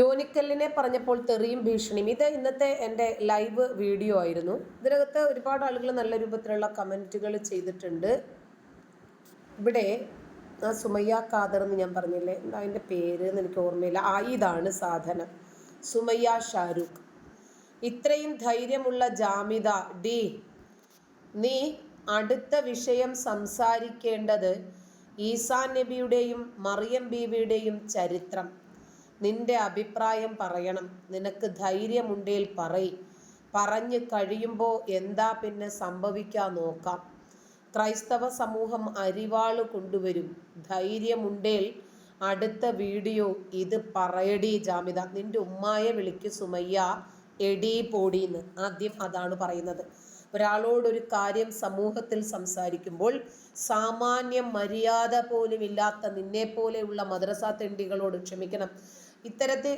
യോനിക്കല്ലിനെ പറഞ്ഞപ്പോൾ തെറിയും ഭീഷണിയും. ഇത് ഇന്നത്തെ എന്റെ ലൈവ് വീഡിയോ ആയിരുന്നു. ഇതിനകത്ത് ഒരുപാട് ആളുകൾ നല്ല രൂപത്തിലുള്ള കമന്റുകൾ ചെയ്തിട്ടുണ്ട്. ഇവിടെ ആ സുമയ്യ ഖാദർ എന്ന് ഞാൻ പറഞ്ഞില്ലേ? അതിന്റെ പേര് എന്ന് എനിക്ക് ഓർമ്മയില്ല. ആ ഇതാണ് സാധനം. സുമയ്യ ഷാരൂഖ്. ഇത്രയും ധൈര്യമുള്ള ജാമിത ഡി നീ അടുത്ത വിഷയം സംസാരിക്കേണ്ടത് ഈസാ നബിയുടെയും മറിയം ബീവിയുടെയും ചരിത്രം. നിന്റെ അഭിപ്രായം പറയണം. നിനക്ക് ധൈര്യമുണ്ടേൽ പറയ്. പറഞ്ഞു കഴിയുമ്പോൾ എന്താ പിന്നെ സംഭവിക്കാൻ നോക്കാം. ക്രൈസ്തവ സമൂഹം അരിവാൾ കൊണ്ടുവരും. ധൈര്യമുണ്ടേൽ അടുത്ത വീഡിയോ ഇത് പറയടി ജാമിത. നിന്റെ ഉമ്മായെ വിളിക്ക് സുമയ്യ. എടി പോടിന്ന്. ആദ്യം അതാണ് പറയുന്നത്. ഒരാളോടൊരു കാര്യം സമൂഹത്തിൽ സംസാരിക്കുമ്പോൾ സാമാന്യം മര്യാദ പോലും ഇല്ലാത്ത നിന്നെ പോലെയുള്ള മദ്രസ തെണ്ടികളോട് ക്ഷമിക്കണം. ഇത്തരത്തിൽ